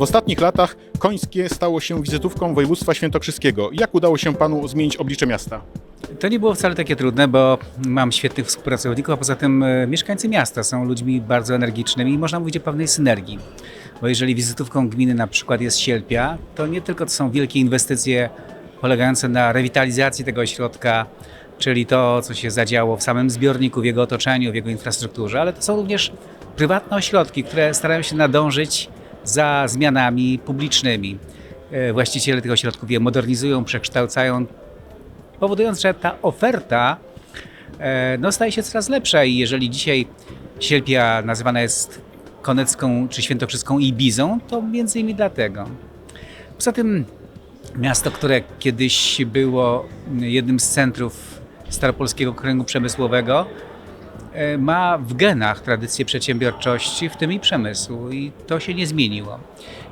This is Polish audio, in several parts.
W ostatnich latach Końskie stało się wizytówką województwa świętokrzyskiego. Jak udało się panu zmienić oblicze miasta? To nie było wcale takie trudne, bo mam świetnych współpracowników, a poza tym e, mieszkańcy miasta są ludźmi bardzo energicznymi i można mówić o pewnej synergii. Bo jeżeli wizytówką gminy na przykład jest Sielpia, to nie tylko to są wielkie inwestycje polegające na rewitalizacji tego ośrodka, czyli to, co się zadziało w samym zbiorniku, w jego otoczeniu, w jego infrastrukturze, ale to są również prywatne ośrodki, które starają się nadążyć za zmianami publicznymi. E, Właściciele tych ośrodków je modernizują, przekształcają, powodując, że ta oferta e, no, staje się coraz lepsza i jeżeli dzisiaj Sielpia nazywana jest konecką czy świętokrzyską Ibizą, to między innymi dlatego. Poza tym miasto, które kiedyś było jednym z centrów staropolskiego kręgu przemysłowego, ma w genach tradycję przedsiębiorczości, w tym i przemysłu i to się nie zmieniło.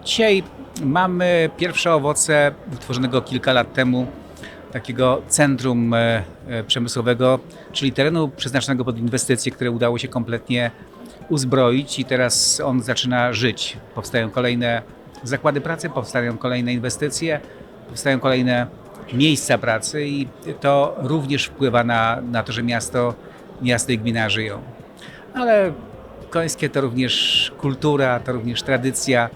Dzisiaj mamy pierwsze owoce utworzonego kilka lat temu takiego centrum e, e, przemysłowego, czyli terenu przeznaczonego pod inwestycje, które udało się kompletnie uzbroić i teraz on zaczyna żyć. Powstają kolejne zakłady pracy, powstają kolejne inwestycje, powstają kolejne miejsca pracy i to również wpływa na, na to, że miasto, miasto i gmina żyją. Ale Końskie to również kultura, to również tradycja.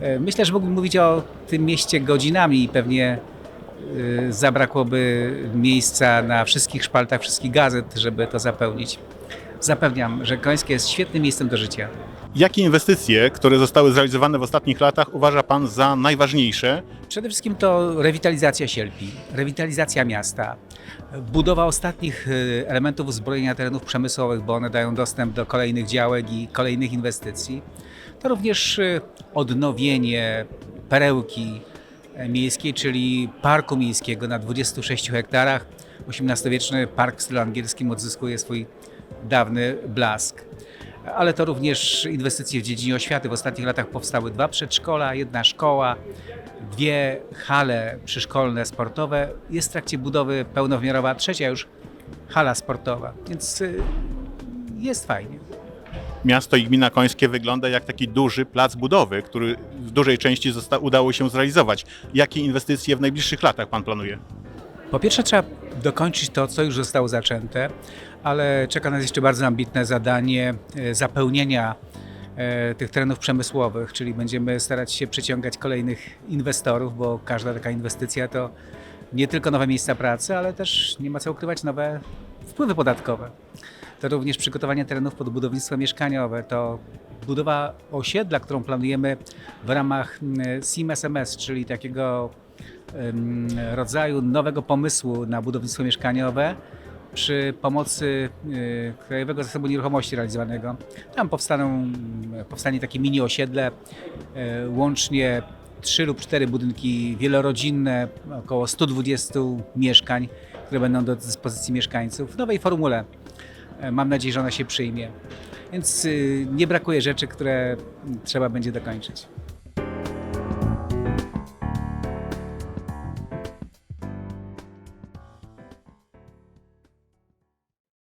E, Myślę, że mógłbym mówić o tym mieście godzinami i pewnie y, zabrakłoby miejsca na wszystkich szpaltach wszystkich gazet, żeby to zapełnić. Zapewniam, że Końskie jest świetnym miejscem do życia. Jakie inwestycje, które zostały zrealizowane w ostatnich latach, uważa pan za najważniejsze? Przede wszystkim to rewitalizacja Sielpi, rewitalizacja miasta, budowa ostatnich y, elementów uzbrojenia terenów przemysłowych, bo one dają dostęp do kolejnych działek i kolejnych inwestycji. To również y, odnowienie perełki e, miejskiej, czyli parku miejskiego na 26 hektarach. XVIII-wieczny park w stylu angielskim odzyskuje swój dawny blask. Ale to również inwestycje w dziedzinie oświaty. W ostatnich latach powstały dwa przedszkola, jedna szkoła, dwie hale przyszkolne sportowe. Jest w trakcie budowy pełnowymiarowa trzecia już hala sportowa, więc y, jest fajnie. Miasto i gmina Końskie wygląda jak taki duży plac budowy, który w dużej części udało się zrealizować. Jakie inwestycje w najbliższych latach pan planuje? Po pierwsze trzeba dokończyć to, co już zostało zaczęte, ale czeka nas jeszcze bardzo ambitne zadanie e, zapełnienia e, tych terenów przemysłowych, czyli będziemy starać się przyciągać kolejnych inwestorów, bo każda taka inwestycja to nie tylko nowe miejsca pracy, ale też nie ma co ukrywać nowe wpływy podatkowe. To również przygotowanie terenów pod budownictwo mieszkaniowe, to budowa osiedla, którą planujemy w ramach mm, SIM SMS, czyli takiego rodzaju nowego pomysłu na budownictwo mieszkaniowe przy pomocy y, Krajowego Zasobu Nieruchomości realizowanego. Tam powstaną, powstanie takie mini osiedle, y, łącznie trzy lub cztery budynki wielorodzinne, około 120 mieszkań, które będą do dyspozycji mieszkańców w nowej formule. E, Mam nadzieję, że ona się przyjmie. Więc y, nie brakuje rzeczy, które trzeba będzie dokończyć.